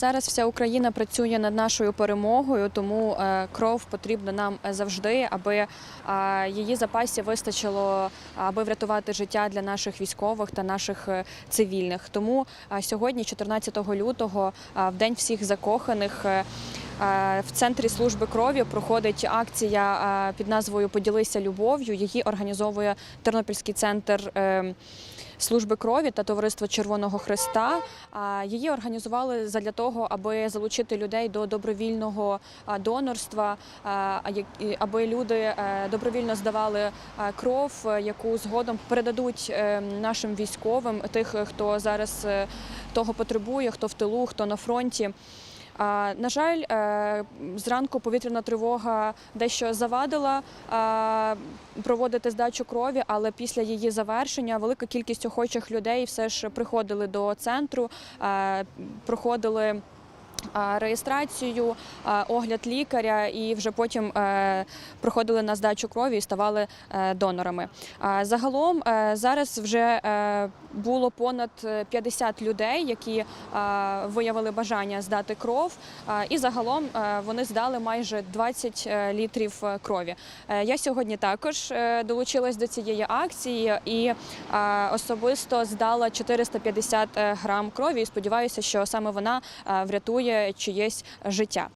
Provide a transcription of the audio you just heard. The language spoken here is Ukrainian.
Зараз вся Україна працює над нашою перемогою, тому е, кров потрібна нам завжди, аби е, її запасів вистачило, аби врятувати життя для наших військових та наших е, цивільних. Тому сьогодні, 14 лютого, в день всіх закоханих. Е, В центрі служби крові проходить акція е, під назвою Поділися любов'ю. Її організовує Тернопільський центр е, служби крові та товариство Червоного Христа. Її організували задля того, аби залучити людей до добровільного донорства, аби люди добровільно здавали кров, яку згодом передадуть нашим військовим, тих, хто зараз того потребує, хто в тилу, хто на фронті. На жаль, е, зранку повітряна тривога дещо завадила проводити здачу крові, але після її завершення велика кількість охочих людей все ж приходили до центру, е, проходили. Реєстрацію, огляд лікаря, і вже потім е, проходили на здачу крові і ставали е, донорами. Загалом е, зараз вже було понад 50 людей, які виявили бажання здати кров, і загалом вони здали майже 20 е, літрів крові. Я сьогодні також долучилась до цієї акції і особисто здала 450 грам крові. І сподіваюся, що саме вона е, чиєсь життя.